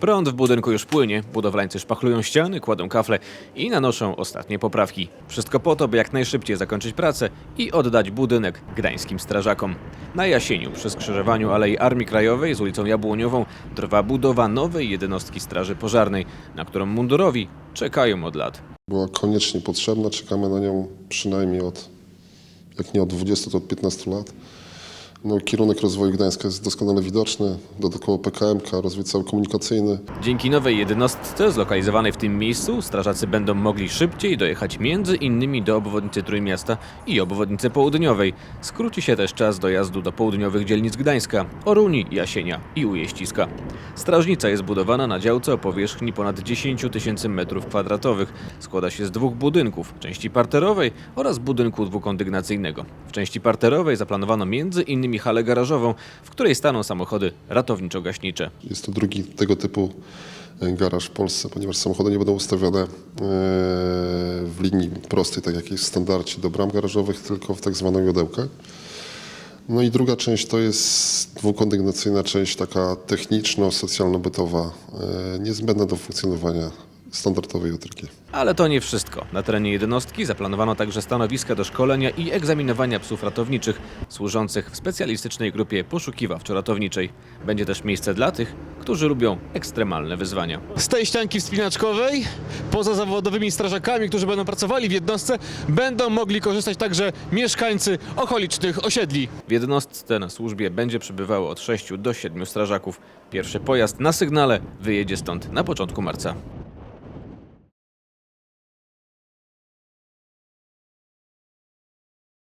Prąd w budynku już płynie, budowlańcy szpachlują ściany, kładą kafle i nanoszą ostatnie poprawki. Wszystko po to, by jak najszybciej zakończyć pracę i oddać budynek gdańskim strażakom. Na Jasieniu, przy skrzyżowaniu Alei Armii Krajowej z ulicą Jabłoniową, trwa budowa nowej jednostki Straży Pożarnej, na którą mundurowi czekają od lat. Była koniecznie potrzebna, czekamy na nią przynajmniej od, jak nie od 20, to od 15 lat. No, kierunek rozwoju Gdańska jest doskonale widoczny, dodatkowo PKMK, rozwój cały komunikacyjny. Dzięki nowej jednostce zlokalizowanej w tym miejscu strażacy będą mogli szybciej dojechać między innymi do obwodnicy Trójmiasta i obwodnicy południowej. Skróci się też czas dojazdu do południowych dzielnic Gdańska, Oruni, Jasienia i Ujeściska. Strażnica jest budowana na działce o powierzchni ponad 10 tysięcy metrów kwadratowych. Składa się z dwóch budynków, części parterowej oraz budynku dwukondygnacyjnego. W części parterowej zaplanowano między innymi halę garażową, w której staną samochody ratowniczo-gaśnicze. Jest to drugi tego typu e, garaż w Polsce, ponieważ samochody nie będą ustawione e, w linii prostej, tak jak jest w standardzie do bram garażowych, tylko w tak zwaną jodełkę. No i druga część to jest dwukondygnacyjna część taka techniczno-socjalno-bytowa, e, niezbędna do funkcjonowania standardowej joterki. Ale to nie wszystko. Na terenie jednostki zaplanowano także stanowiska do szkolenia i egzaminowania psów ratowniczych służących w specjalistycznej grupie poszukiwawczo-ratowniczej. Będzie też miejsce dla tych, którzy lubią ekstremalne wyzwania. Z tej ścianki wspinaczkowej, poza zawodowymi strażakami, którzy będą pracowali w jednostce, będą mogli korzystać także mieszkańcy okolicznych osiedli. W jednostce na służbie będzie przybywało od 6 do 7 strażaków. Pierwszy pojazd na sygnale wyjedzie stąd na początku marca.